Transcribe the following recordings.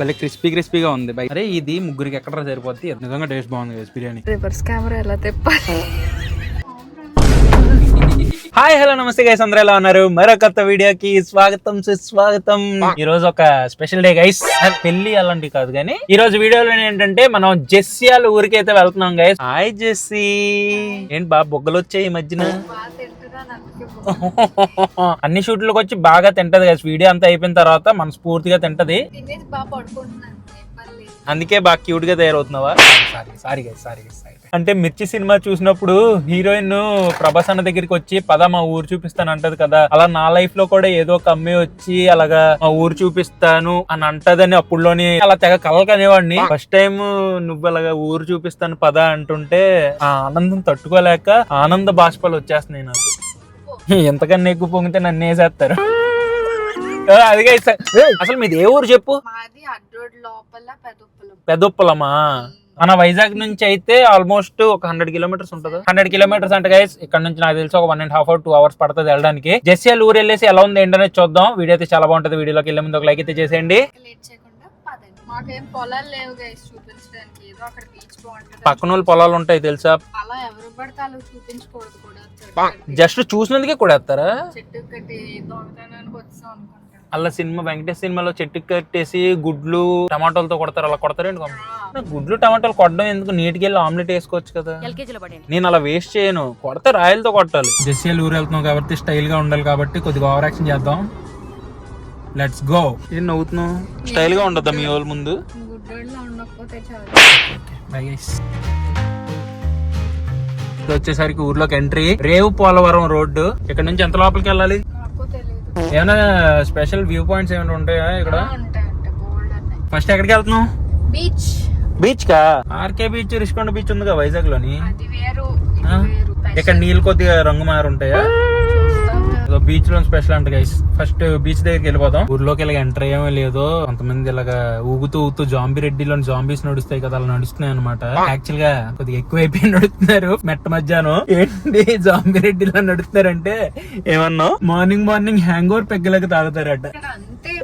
భలే క్రిస్పీ క్రిస్పీగా ఉంది. బై. అరే ఇది ముగ్గురికి ఎక్కడ సరిపోద్ది? నిజంగా టేస్ట్ బాగుంది guys బిర్యానీ. రివర్స్ కెమెరా ఎలా తెప్పాలి? హాయ్ హలో నమస్తే గైస్ అందరూ ఎలా ఉన్నారు? మరో కొత్త వీడియోకి స్వాగతం సుస్వాగతం. ఈ రోజు ఒక స్పెషల్ డే గైస్ పెళ్ళి అలాంటివి కాదు కానీ ఈ రోజు వీడియోలో ఏంటంటే మనం జెస్సియాల ఊరికి అయితే వెళ్తున్నాం గైస్ హాయ్ జెస్సీ. ఏంటి బాగా బొగ్గలు వచ్చాయి ఈ మధ్యన? అన్ని షూట్లకు వచ్చి బాగా తింటది గైస్ వీడియో అంతా అయిపోయిన తర్వాత మన స్ఫూర్తిగా తింటది అందుకే బాగా క్యూట్గా తయారవుతున్నావా? Sorry sorry guys sorry guys అంటే మిర్చి సినిమా చూసినప్పుడు హీరోయిన్ ప్రభాస్ అన్న దగ్గరికి వచ్చి పద మా ఊరు చూపిస్తాను అంటది కదా. అలా నా లైఫ్లో కూడా ఏదో ఒక అమ్మాయి వచ్చి అలాగా మా ఊరు చూపిస్తాను అని అంటదని అప్పుడులోని అలా తెగ కలలు కనేవాడిని ఫస్ట్ టైం నువ్వు అలాగా ఊరు చూపిస్తాను పద అంటుంటే ఆ ఆనందం తట్టుకోలేక ఆనంద బాష్పాలు వచ్చేస్తున్నాయి నాకు. ఎంతకన్నా ఎక్కువ పొంగితే నన్ను వేసేస్తారు. అదిగా అసలు మీది ఏ ఊరు చెప్పు? మాది అడ్రోడ్ లోపల పెదొప్పలం. పెద్దొప్పలమా మన వైజాగ్ నుంచి అయితే ఆల్మోస్ట్ ఒక హండ్రెడ్ కిలోమీటర్స్ ఉంటుంది. హండ్రెడ్ కిలోమీటర్స్ అంటే గైస్ ఇక్కడ నుంచి నాకు తెలిసి ఒక one and half hour two hours పడుతుంది వెళ్ళడానికి. జెస్సియల్ ఊరు వెళ్ళేసి ఎలా ఉంది ఏంటనేది చూద్దాం. వీడియో అయితే చాలా బాగుంటుంది. వీడియోలోకి వెళ్ళే ముందు ఒక లైక్ అయితే చేసేయండి. మాకేం పొలాలు లేవు గైస్ చూపించడానికి. ఏదో అక్కడ బీచ్ బాగుంటుంది. పక్కన వాళ్ళు పొలాలు ఉంటాయి తెలుసా? అలా ఎవరు పడితే అలా చూపించకూడదు కూడా. జస్ట్ చూసినందుకే కూడా వేస్తారా చెట్టు కట్టి దొంగతనానికి వచ్చాం అనుకుంటాను. అలా సినిమా వెంకటేష్ సినిమాలో చెట్టు కట్టేసి గుడ్లు టమాటోలతో కొడతారు అలా కొడతారేంటి? గుడ్లు టమాటాలు కొట్టడం ఎందుకు? నీటికి వెళ్ళి ఆమ్లెట్ వేసుకోవచ్చు కదా. నేను అలా వేస్ట్ చేయను. కొడితే రాయలతో కొట్టాలి. జెస్సీలు ఊరు వెళ్తున్నాం కాబట్టి స్టైల్గా ఉండాలి కాబట్టి కొద్దిగా ఓవర్ యాక్షన్ చేద్దాం. లెట్స్ గో ఏం నవ్వుతున్నావు? స్టైల్గా ఉండద్దా మీ వాళ్ళ ముందు? వచ్చేసరికి ఊర్లోకి ఎంట్రీ రేవు పోలవరం రోడ్డు. ఇక్కడ నుంచి ఎంత లోపలికి వెళ్ళాలి? నాకు తెలియదు ఏమైనా స్పెషల్ వ్యూ పాయింట్స్ ఏమైనా ఉంటాయా ఇక్కడ? ఉంటాయి ఫస్ట్ ఎక్కడికి వెళ్తున్నాం బీచ్ బీచ్ కా ఆర్కే బీచ్ రిషికొండ బీచ్ ఉందిగా వైజాగ్లోని అది వేరు ఆ? ఇది వేరు. ఇక్కడ నీళ్ళు కొద్దిగా రంగు మారు కదా. బీచ్లో స్పెషల్ అంట గైస్ ఫస్ట్ బీచ్ దగ్గరికి వెళ్ళిపోదాం. ఊర్లోకి ఇలా ఎంటర్ అయ్యేమో లేదో కొంతమంది ఇలాగా ఊగుతూ ఊగుతూ జాంబీ రెడ్డిలో జాంబీస్ నడుస్తాయి కదా అలా నడుస్తున్నాయి అనమాట యాక్చువల్గా కొద్దిగా ఎక్కువ అయిపోయి నడుస్తున్నారు మెట్ట మధ్యాహ్నం. ఏంటి జాంబీ రెడ్డిలో నడుస్తున్నారంటే? ఏమన్నా మార్నింగ్ మార్నింగ్ హ్యాంగ్ ఓవర్ పెగ్గలకు తాగుతారట.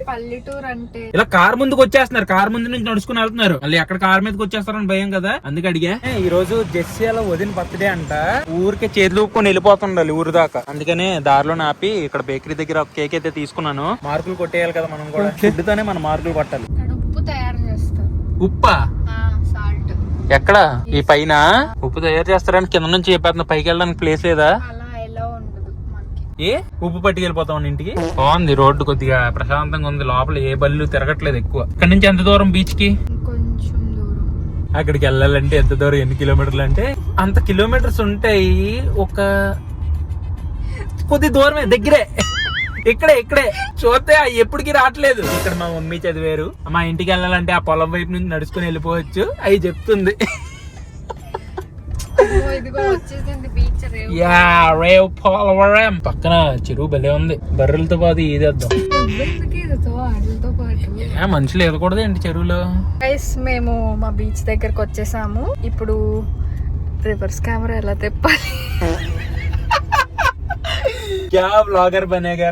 పల్లెటూరు అంటే. ఇలా కార్ ముందుకు వచ్చేస్తున్నారు. కార్ ముందు నుంచి నడుచుకుని వెళ్తున్నారు. మళ్ళీ ఎక్కడ కార్ మీదకి వచ్చేస్తారని భయం కదా? అందుకే అడిగా. ఈ రోజు జెస్సీల వదిన బర్త్డే అంట. ఊరికే చేతులు ఊపుకొని వెళ్ళిపోతుండాలి ఊరు దాకా. అందుకనే దారిలో ఆపి ఇక్కడ బేకరీ దగ్గర ఒక కేక్ అయితే తీసుకున్నాను. మార్కులు కొట్టేయాలి కదా మనం కూడా. ఫుడ్తోనే మనం మార్కులు కొట్టాలి ఉప్పు తయారు చేస్తారు. ఉప్పా? సాల్ట్. ఎక్కడ? ఈ పైన? ఉప్పు తయారు చేస్తారని కింద నుంచి చెప్పేస్తున్నా. పైకి వెళ్ళడానికి ప్లేస్ లేదా? అలా ఎలా ఉండదు మనకి. ఏ? ఉప్పు పట్టుకెళ్ళిపోతాం ఇంటికి. బాగుంది రోడ్డు కొద్దిగా ప్రశాంతంగా ఉంది. లోపల ఏ బళ్ళు తిరగట్లేదు ఎక్కువ. ఇక్కడ నుంచి ఎంత దూరం బీచ్కి? అక్కడికి వెళ్ళాలంటే ఎంత దూరం? ఎన్ని కిలోమీటర్లు అంటే? అంత కిలోమీటర్స్ ఉంటాయి. ఒక కొద్ది దూరమే దగ్గరే. ఇక్కడే ఇక్కడే. చూస్తే అవి ఎప్పటికి రావట్లేదు. ఇక్కడ మా మమ్మీ చదివారు. మా ఇంటికి వెళ్ళాలంటే ఆ పొలం వైపు నుంచి నడుచుకుని వెళ్ళిపోవచ్చు. అవి చెప్తుంది. ఓ, ఇదిగో వచ్చేసింది బీచ్ రేవు. యా రేవ్ పోలవరం. పక్కన చెరువు భలే ఉంది. బర్రెలతో పాటు ఈదేద్దాం మనుషులు ఎదకూడదు ఏంటి చెరువులో? గైస్ మేము మా బీచ్ దగ్గరకు వచ్చేసాము. ఇప్పుడు రివర్స్ కెమెరా ఎలా తెప్పాలి? క్యా బ్లాగర్ బనేగా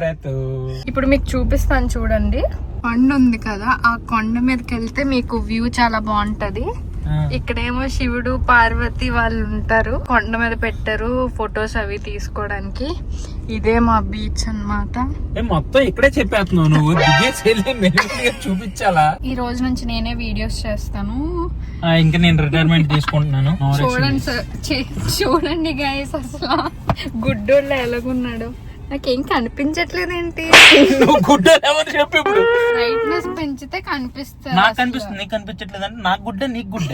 ఇప్పుడు మీకు చూపిస్తాను చూడండి. కొండ ఉంది కదా ఆ కొండ మీదకి వెళ్తే మీకు వ్యూ చాలా బాగుంటది. ఇక్కడేమో శివుడు పార్వతి వాళ్ళు ఉంటారు. కొండ మీద పెట్టారు ఫొటోస్ అవి తీసుకోవడానికి. ఇదే మా బీచ్ అన్నమాట. ఏ, మొత్తం ఇక్కడే చెప్పేస్తున్నావు నువ్వు. చూపించాలా? ఈ రోజు నుంచి నేనే వీడియోస్ చేస్తాను. ఇంకా నేను రిటైర్మెంట్ తీసుకుంటున్నాను. చూడండి సార్. చూడండి గైస్ అసలు గుడ్డోళ్ళు ఎలాగున్నాడు. నాకేం కనిపించట్లేదు ఏంటి నువ్వు గుడ్డ ఎవరు చెప్పు ఇప్పుడు? బ్రైట్నెస్ పెంచితే కనిపిస్తుంది నాకు కనిపిస్తుంది నీకు కనిపించట్లేదు అంటే నాకు గుడ్డ నీకు గుడ్డ.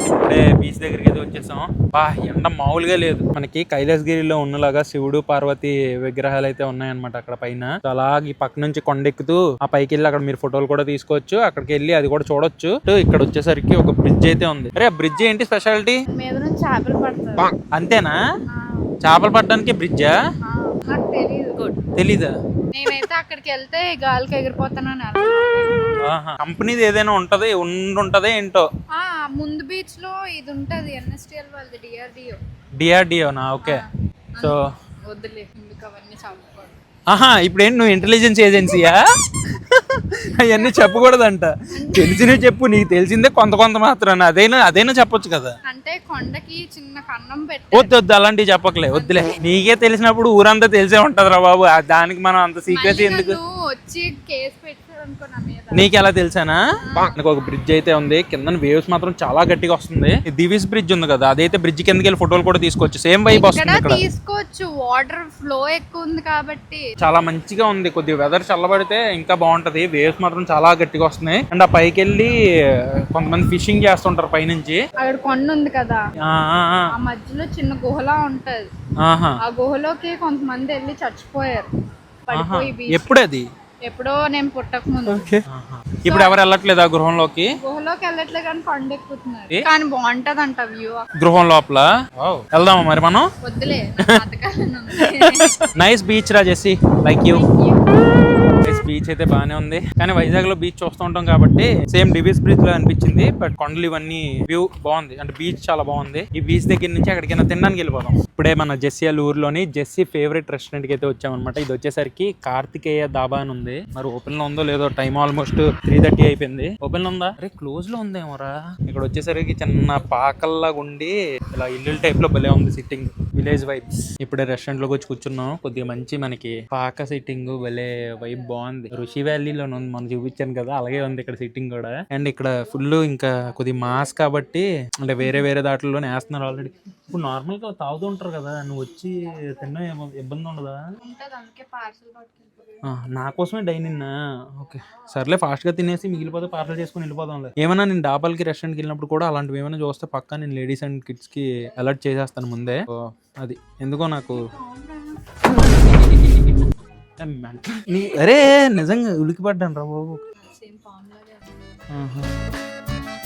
ఇప్పుడే బీచ్ దగ్గరికి అయితే వచ్చేసాం. బా ఎండ మామూలుగా లేదు. మనకి కైలాసగిరిలో ఉన్నలాగా శివుడు పార్వతి విగ్రహాలు అయితే ఉన్నాయన్నమాట అక్కడ పైన. అలాగే ఈ పక్క నుంచి కొండెక్కుతూ ఆ పైకి వెళ్ళి అక్కడ మీరు ఫోటోలు కూడా తీసుకోవచ్చు. అక్కడికి వెళ్ళి అది కూడా చూడొచ్చు. ఇక్కడ వచ్చేసరికి ఒక బ్రిడ్జ్ అయితే ఉంది. అరే బ్రిడ్జ్ ఏంటి స్పెషాలిటీ మీద నుంచి చేపలు పడతారు. అంతేనా? చేపలు పట్టడానికి బ్రిడ్జా తెలీదా? నేనైతే అక్కడికి వెళ్తే గాలికి ఎగిరిపోతానని. ఆహా. కంపెనీది ఏదైనా ఉంటది? ఉండుంటదే ఏంటో? ఆ ముందు బీచ్లో ఇది ఉంటది ఎన్ఎస్టిఎల్ వాళ్ళది డిఆర్డిఓ. డిఆర్డిఓనా? ఓకే. సో వద్దులే ఎందుకు అవన్నీ చదువుకోండి ఆహా ఇప్పుడు ఏంటి నువ్వు ఇంటెలిజెన్స్ ఏజెన్సీయా అవన్నీ చెప్పకూడదంట. తెలిసినవి చెప్పు నీకు తెలిసిందే కొంత కొంత మాత్రాన. అదైనా అదైనా చెప్పొచ్చు కదా. అంటే కొండకి చిన్న కన్నం పెట్టి వద్దు వద్దు అలాంటివి చెప్పకలే. వద్దులే. నీకే తెలిసినప్పుడు ఊరంతా తెలిసే ఉంటది రా బాబు దానికి మనం అంత సీక్రెట్ ఎందుకు? వచ్చి కేసు నీకు ఎలా తెలుసానా? నాకు ఒక బ్రిడ్జ్ అయితే ఉంది. కింద వేవ్స్ మాత్రం చాలా గట్టిగా వస్తుంది. దివిస్ బ్రిడ్జ్ ఉంది కదా. అదైతే బ్రిడ్జ్ కిందకి వెళ్ళి ఫోటోలు కూడా తీసుకోవచ్చు. సేమ్ వైబ్ వస్తుంది ఇక్కడ తీసుకోవచ్చు. వాటర్ ఫ్లో ఎక్కువ ఉంది కాబట్టి. చాలా మంచిగా ఉంది. కొద్దిగా వెదర్ చల్లబడితే ఇంకా బాగుంటది. వేవ్స్ మాత్రం చాలా గట్టిగా వస్తున్నాయి. అండ్ ఆ పైకి వెళ్ళి కొంతమంది ఫిషింగ్ చేస్తుంటారు పైనుంచి. అక్కడ కొండ ఉంది కదా. ఆ, ఆ, ఆ. ఆ మధ్యలో చిన్న గుహలా ఉంటది. ఆహా. ఆ గుహలోకి కొంతమంది వెళ్ళి చచ్చిపోయారు. పడిపోయి beach. ఎప్పుడు అది? ఎప్పుడో నేను పుట్టక ముందు. ఇప్పుడు ఎవరు వెళ్ళట్లేదు ఆ గృహంలోకి? గుహలోకి వెళ్ళట్లే కానీ కొండ ఎక్కుతున్నారు? కానీ బాగుంటది అంట వ్యూ గృహం లోపల? వెళ్దామా మరి మనం? వద్దులే నైస్ బీచ్ రా జెస్సీ. లైక్ యూ బీచ్ అయితే బాగానే ఉంది. కానీ వైజాగ్లో బీచ్ చూస్తూ ఉంటాం కాబట్టి సేమ్ డివిస్ బ్రిడ్జ్లో అనిపించింది. బట్ కొండలు ఇవన్నీ వ్యూ బాగుంది. అంటే బీచ్ చాలా బాగుంది. ఈ బీచ్ దగ్గర నుంచి ఎక్కడికైనా తినడానికి వెళ్ళిపోదాం. ఇప్పుడే మన జెస్సీ ఊర్లోని జెస్సీ ఫేవరెట్ రెస్టారెంట్కి అయితే వచ్చామన్నమాట. ఇది వచ్చేసరికి కార్తికేయ దాబా అని ఉంది. మరి ఓపెన్లో ఉందో లేదో టైం ఆల్మోస్ట్ త్రీ థర్టీ అయిపోయింది. ఓపెన్లో ఉందా? అరే క్లోజ్లో ఉందేమోరా? ఇక్కడ వచ్చేసరికి చిన్న పాకల్లాగా ఉండి ఇలా ఇల్లు టైప్లో భలే ఉంది సిట్టింగ్ విలేజ్ వైబ్స్ ఇప్పుడే రెస్టారెంట్లోకి వచ్చి కూర్చున్నాం. కొద్దిగా మంచి మనకి పాక సిట్టింగ్ భలే వైబ్ బాగుంది. ఋషి వ్యాలీలో ఉంది మనం చూపించాను కదా అలాగే ఉంది ఇక్కడ సిట్టింగ్ కూడా. అండ్ ఇక్కడ ఫుల్ ఇంకా కొద్ది మాస్ కాబట్టి అంటే వేరే వేరే దాంట్లో వేస్తున్నారు ఆల్రెడీ ఇప్పుడు నార్మల్గా తాగుతూ ఉంటారు కదా నువ్వు వచ్చి తిన్నా ఇబ్బంది ఉండదా? ఉంటది అందుకే పార్సల్ పట్టుకెళ్ళిపోయి ఆ, నా కోసమే డైనిన్ ఓకే. సర్లే ఫాస్ట్గా తినేసి మిగిలిపోతే పార్సల్ చేసుకుని వెళ్ళిపోదాంలే. ఏమైనా నేను డాబాలకి రెస్టారెంట్కి వెళ్ళినప్పుడు కూడా అలాంటివి ఏమైనా చూస్తే పక్కా నేను లేడీస్ అండ్ కిడ్స్కి అలర్ట్ చేసేస్తాను ముందే. అది. ఎందుకో నాకు నీ అరే నిజంగా ఉలికిపడ్డాను రా బాబు.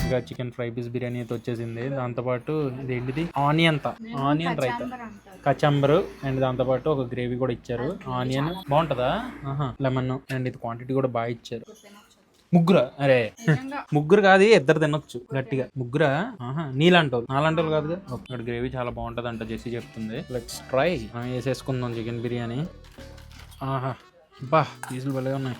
ఇంకా చికెన్ ఫ్రై పీస్ బిర్యానీ అయితే వచ్చేసింది. దాంతోపాటు ఇదేంటిది? ఆనియన్ తా ఆనియన్ రైతా. కచంబరు అండ్ దాంతోపాటు ఒక గ్రేవీ కూడా ఇచ్చారు. ఆనియన్. బాగుంటుందా? లెమన్ అండ్ ఇది క్వాంటిటీ కూడా బాగా ఇచ్చారు. ముగ్గురా? అరే. ముగ్గురు కాదు ఇద్దరు తినొచ్చు గట్టిగా. ముగ్గురా? ఆహా. నీలాంటోళ్ళు. నాలాంటోళ్ళు కాదుగా? ఇక్కడ గ్రేవీ చాలా బాగుంటది అంట జెసి చెప్తుంది. లెట్స్ ట్రై వేసేసుకుందాం చికెన్ బిర్యానీ. ఆహా. బా పీసులు భలే ఉన్నాయి.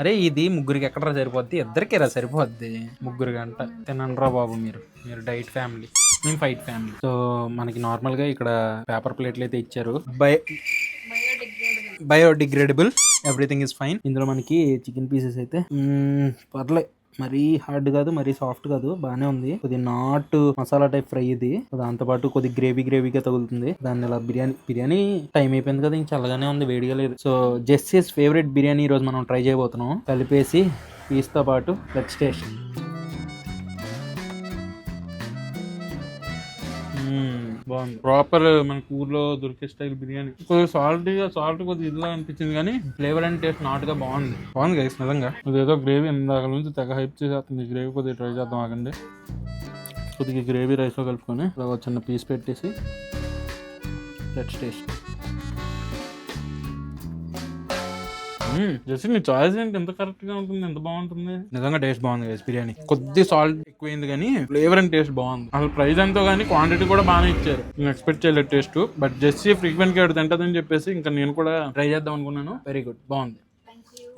అరే ఇది ముగ్గురికి ఎక్కడ సరిపోద్ది? ఇద్దరికి రా సరిపోద్ది. ముగ్గురు గంట. తినండి బాబు మీరు. మీరు డైట్ ఫ్యామిలీ. మేము ఫైట్ ఫ్యామిలీ. సో మనకి నార్మల్గా ఇక్కడ పేపర్ ప్లేట్లు అయితే ఇచ్చారు. By biodegradable. Everything is fine. ఇందులో మనకి చికెన్ పీసెస్ అయితే. పర్లే. మరీ హార్డ్ కాదు మరీ సాఫ్ట్ కాదు బాగానే ఉంది. కొద్ది నాట్ మసాలా టైప్ ఫ్రై ఇది. దాంతో పాటు కొద్ది గ్రేవీ గ్రేవీగా తగులుతుంది. దాన్ని ఇలా బిర్యానీ బిర్యానీ టైం అయిపోయింది కదా ఇంక చల్లగానే ఉంది వేడిగా లేదు. సో జెస్సీస్ ఫేవరెట్ బిర్యానీ ఈ రోజు మనం ట్రై చేయబోతున్నాం. కలిపేసి పీస్తో పాటు లెట్స్ స్టేషన్ బాగుంది. ప్రాపర్ మనకి ఊర్లో దొరికే స్టైల్ బిర్యానీ. కొద్దిగా సాల్టీగా సాల్ట్ కొద్దిగా ఇదిలా అనిపించింది కానీ ఫ్లేవర్ అండ్ టేస్ట్ నాట్గా బాగుంది. బాగుంది గైస్ నిజంగా. ఇదేదో గ్రేవీ ఇందాక నుంచి తెగ హైప్ చేసేస్తుంది. గ్రేవీ కొద్దిగా ట్రై చేద్దాం ఆగండి. కొద్దిగా గ్రేవీ రైస్లో కలుపుకొని చిన్న పీస్ పెట్టేసి లెట్స్ టేస్ట్ జస్ట్ నీ చాయిస్ ఏంటి? ఎంత కరెక్ట్గా ఉంటుంది? ఎంత బాగుంటుంది? నిజంగా టేస్ట్ బాగుంది గైస్ బిర్యానీ. కొద్ది సాల్ట్ ఎక్కువైంది కానీ ఫ్లేవర్ అండ్ టేస్ట్ బాగుంది. అసలు ప్రైస్ ఎంతో కానీ క్వాంటిటీ కూడా బాగానే ఇచ్చారు. నేను ఎక్స్పెక్ట్ చేయలేదు టేస్ట్ బట్ జస్ట్ ఫ్రీక్వెంట్గా తింటదని చెప్పేసి ఇంకా నేను కూడా ట్రై చేద్దాం అనుకున్నాను. వెరీ గుడ్ బాగుంది.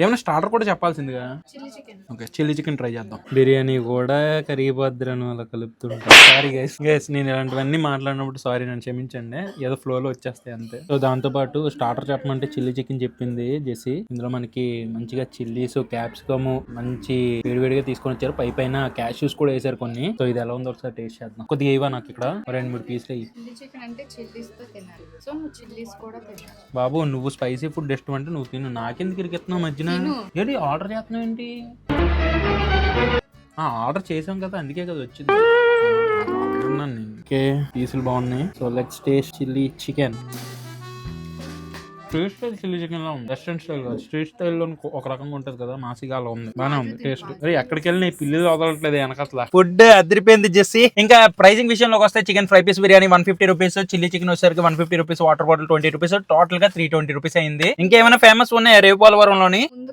ఏమైనా స్టార్టర్ కూడా చెప్పాల్సిందిగా? Chilli chicken okay chilli chicken try చేద్దాం. బిర్యానీ కూడా కరిగిపోద్దురను అలా కలుపుతుంటా. సారీ గైస్ గైస్ నేను ఇలాంటివన్నీ మాట్లాడినప్పుడు సారీ నన్ను క్షమించండి. ఏదో ఫ్లో లో వచ్చేస్తాయి అంతే. సో దాంతో పాటు స్టార్టర్ చెప్పమంటే చిల్లీ చికెన్ చెప్పింది జెసి. ఇందులో మనకి మంచిగా చిల్లీస్ క్యాప్సికమ్ మంచి వేడివేడిగా తీసుకొని వచ్చారు. పై పైన క్యాష్యూస్ కూడా వేసారు కొన్ని. సో ఇది ఎలా ఉందో ఒకసారి టేస్ట్ చేద్దాం. కొద్దిగా ఇవ్వ నాకు ఇక్కడ. రెండు మూడు పీసులు ఇవ్వు. చిల్లీ చికెన్ అంటే చిల్లీస్తో తినాలి. సో నువ్వు చిల్లీస్ కూడా తినాలి. బాబు నువ్వు స్పైసీ ఫుడ్ ఇష్టం అంటే నువ్వు తిను. నాకెందుకు ఇరికెత్తున్నావు ఏంటి ఆర్డర్ చేస్తున్నావు ఏంటి? ఆర్డర్ చేసాం కదా అందుకే కదా వచ్చింది. ఓకే పీసులు బాగున్నాయి. So let's taste chilli chicken. Street style chilli chicken లా ఉంది. రెస్టారెంట్ స్టైల్ కాదు. స్ట్రీట్ స్టైల్లో ఒక రకంగా ఉంటది కదా మాసిగా అలా ఉంది. బాగానే ఉంది. టేస్ట్. అరే ఎక్కడికి వెళ్ళినా ఈ పిల్లలు వదలట్లేదు వెనకట్లా ఫుడ్ అదిరిపోయింది జెస్సి. ఇంకా ప్రైసింగ్ విషయంలోకి వస్తే chicken fry piece biryani one fifty rupees chilli chicken వచ్చేసరికి one fifty rupees water bottle twenty rupees టోటల్గా త్రీ ట్వంటీ రూపీస్ అయింది. ఇంకేమైనా ఫేమస్ ఉన్నాయి రేవుపోలవరంలోని ముందు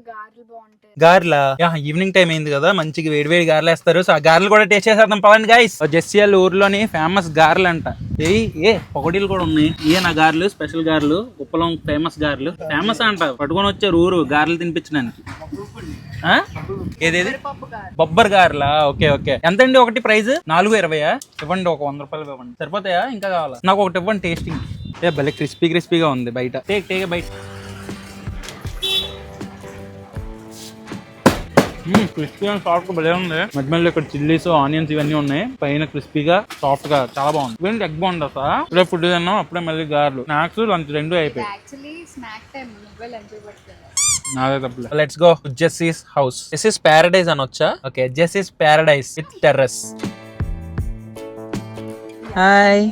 గారెలు ఈవినింగ్ టైం అయింది కదా మంచిగా వేడి వేడి గారెలు వేస్తారు. సో ఆ గారెలు కూడా టేస్ట్ చేసేద్దాం పదండి గైస్ జెస్సియల్ ఊర్లోని ఫేమస్ గారెలు అంట ఏ ఏ పొగడీలు కూడా ఉన్నాయి. ఏ నా గారెలు స్పెషల్ గారెలు ఉప్పలం ఫేమస్ గారెలు. ఫేమస్ అంట పట్టుకొని వచ్చారు ఊరు గారెలు తినిపించడానికి. ఏదేది? బొబ్బర్ గారులా? Okay okay. ఎంత అండి ఒకటి ప్రైస్ నాలుగు ఇరవయా? ఇవ్వండి ఒక వంద రూపాయలు ఇవ్వండి. సరిపోతాయా? ఇంకా కావాలా? నాకు ఒకటి ఇవ్వండి టేస్టింగ్ ఏ భలే క్రిస్పీ క్రిస్పీగా ఉంది బయట. టేక్ టేక్ బయట. క్రిస్పీ అండ్ సాఫ్ట్ భలే ఉంది. మధ్య మధ్యలో ఇక్కడ చిల్లీస్ ఆనియన్స్ ఇవన్నీ ఉన్నాయి. పైన క్రిస్పీగా సాఫ్ట్గా చాలా బాగుంది. ఇవేంటి ఎగ్ బాగుంది సార్? ఇప్పుడే ఫుడ్ తిన్నాం అప్పుడే మళ్ళీ గార్లు. స్నాక్స్ లంచ్ రెండు అయిపోయాయి. యాక్చువల్లీ స్నాక్ టైం నువ్వే లంచ్ పడుతుంది నాదే తప్పలే. Let's go Jessie's house this is paradise అనొచ్చా? Okay Jessie's paradise with terrace hi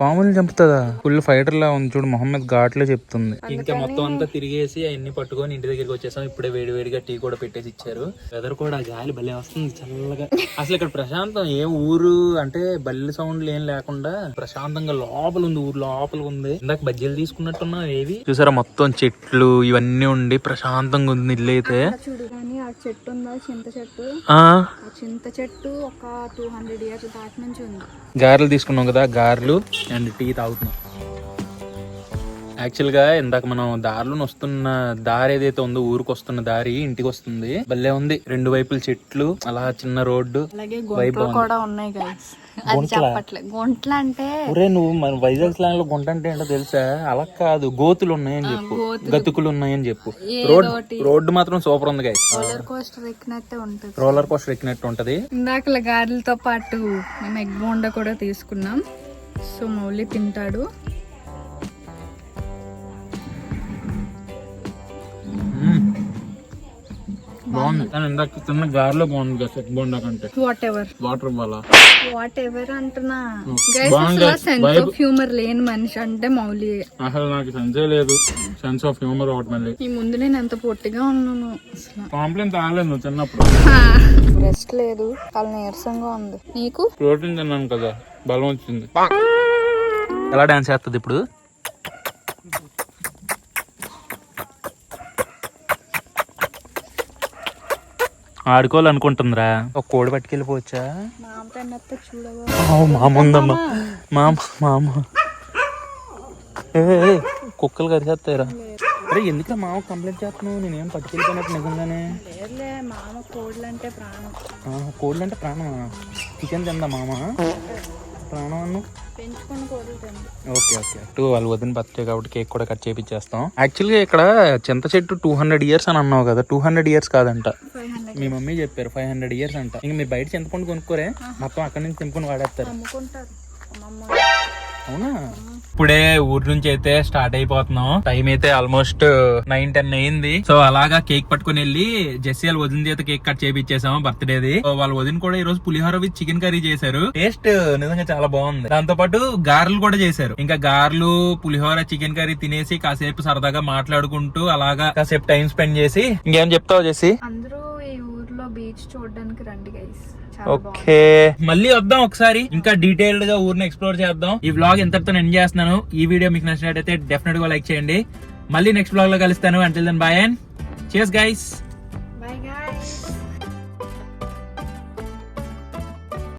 పాములు చంపుతుందా ఫుల్ ఫైటర్ లా ఉంది చూడు మొహమ్మద్ ఘాట్లో చెప్తుంది. ఇంకా మొత్తం అంతా తిరిగేసి అవన్నీ పట్టుకొని ఇంటి దగ్గరికి వచ్చేసాం. ఇప్పుడే వేడి వేడిగా టీ కూడా పెట్టేసి ఇచ్చారు. వెదర్ కూడా గాలి భలే వస్తుంది చల్లగా. అసలు ఇక్కడ ప్రశాంతం ఏ ఊరు అంటే బల్లి సౌండ్లు ఏం లేకుండా ప్రశాంతంగా లోపల ఉంది ఊరు లోపల ఉంది. ఇందాక బజ్జీలు తీసుకున్నట్టున్నా ఏవి? చూసారా మొత్తం చెట్లు ఇవన్నీ ఉండి ప్రశాంతంగా ఉంది ఇల్లు అయితే చూడు కానీ ఆ చెట్టు ఉందా? చింత చెట్టు. ఆ? చింత చెట్టు ఒక టూ హండ్రెడ్ ఇయర్స్ దాటి నుంచి ఉంది. గారెలు తీసుకున్నాం కదా గారెలు. అండ్ టీ తాగుతున్నాం. యాక్చువల్గా ఇందాక మనం దారిలో వస్తున్న దారి ఏదైతే ఉందో ఊరికి వస్తున్న దారి ఇంటికి వస్తుంది భలే ఉంది. రెండు వైపులు చెట్లు అలా చిన్న రోడ్డు. కూడా ఉన్నాయి గుంటలు? అంటే ఒరే నువ్వు మన వైజాగ్ స్లాంగ్లో గుంట అంటే ఏంటో తెలుసా? అలా కాదు. గోతులు ఉన్నాయని చెప్పు. గతుకులు ఉన్నాయని చెప్పు. రోడ్ రోడ్డు మాత్రం సూపర్ ఉంది గైస్ రోలర్ కోస్టర్ ఎక్కినట్టే ఉంటుంది. రోలర్ కోస్టర్ ఎక్కినట్టు ఉంటది. గారెలతో పాటు మేము ఎగ్ బోండా కూడా తీసుకున్నాం. సో మౌలి తింటాడు. బాగుంది. కానీ ఇందాక తిన్న గారెలో బాగుంది కదా సెట్ బోండా కంటే. వాట్ ఎవర్ వాటర్ ఇవ్వాలా వాట్ ఎవర్ అంటున్నా సెన్స్ ఆఫ్ హ్యూమర్ లేని మనిషి అంటే మౌలి. అసలు నాకు సెన్సే లేదు. సెన్స్ ఆఫ్ హ్యూమర్ ఒకటి మళ్ళీ. ఈ ముందు నేను ఎంత పొట్టిగా ఉన్నాను కాంప్లైంట్ తాగలేదు చిన్నప్పుడు. రెస్ట్ లేదు. చాలా నీరసంగా ఉంది. నీకు? ప్రోటీన్ తిన్నాను కదా. బలం వచ్చింది. ఎలా డాన్స్ చేస్తుంది ఇప్పుడు? ఆడుకోవాలనుకుంటుందిరా. ఒక కోడి పట్టుకెళ్ళిపోవచ్చా? మామ ఉందమ్మా. మామ మామ. కుక్కలు కరిచేస్తాయిరా. అరే ఎందుకు మామ కంప్లైంట్ చేస్తున్నావు? నేనేం పట్టుకెళ్ళిపోయినట్టు నిజంగానే. కోళ్ళు అంటే ప్రాణం. చికెన్ తిందా మామ? ప్రాణం అన్ను? Okay okay. టూ వాళ్ళు వదిన బర్త్డే కాబట్టి కేక్ కూడా కట్ చేపించేస్తాం యాక్చువల్గా ఇక్కడ చింత చెట్టు టూ హండ్రెడ్ ఇయర్స్ అని అన్నావు కదా టూ హండ్రెడ్ ఇయర్స్ కాదంట. మీ మమ్మీ చెప్పారు ఫైవ్ హండ్రెడ్ ఇయర్స్ అంట. ఇంక మీరు బయట చింతపండు కొనుక్కోరే మొత్తం అక్కడ నుంచి తెంపుకొని వాడేస్తారు. అమ్ముకుంటారు. అమ్మమ్మ. అవునా? ఇప్పుడే ఊరు నుంచి అయితే స్టార్ట్ అయిపోతున్నాం. టైం అయితే ఆల్మోస్ట్ నైన్ టెన్ అయింది. సో అలాగా కేక్ పట్టుకుని వెళ్ళి జెస్సీ వాళ్ళ వదిన చేత కేక్ కట్ చేపించేసాము బర్త్డేది సో వాళ్ళ వదిన కూడా ఈ రోజు పులిహోర విత్ చికెన్ కర్రీ చేశారు. టేస్ట్ నిజంగా చాలా బాగుంది. దాంతో పాటు గారెలు కూడా చేశారు. ఇంకా గారెలు పులిహోర చికెన్ కర్రీ తినేసి కాసేపు సరదాగా మాట్లాడుకుంటూ అలాగా కాసేపు టైం స్పెండ్ చేసి ఇంకేం చెప్తావు జెస్సీ? అందరూ బీచ్ చూడడానికి రండి గైస్ ఓకే మళ్ళీ వద్దాం ఒకసారి. ఇంకా డీటెయిల్డ్గా ఊరిని ఎక్స్ప్లోర్ చేద్దాం. ఈ వ్లాగ్ ఎంతటితో ఎండ్ చేస్తున్నాను. ఈ వీడియో మీకు నచ్చినట్టయితే డెఫినెట్గా లైక్ చేయండి. మళ్ళీ నెక్స్ట్ వ్లాగ్లో కలుస్తాను. అంటిల్ దెన్ బాయ్ అండ్ చేస్ గైస్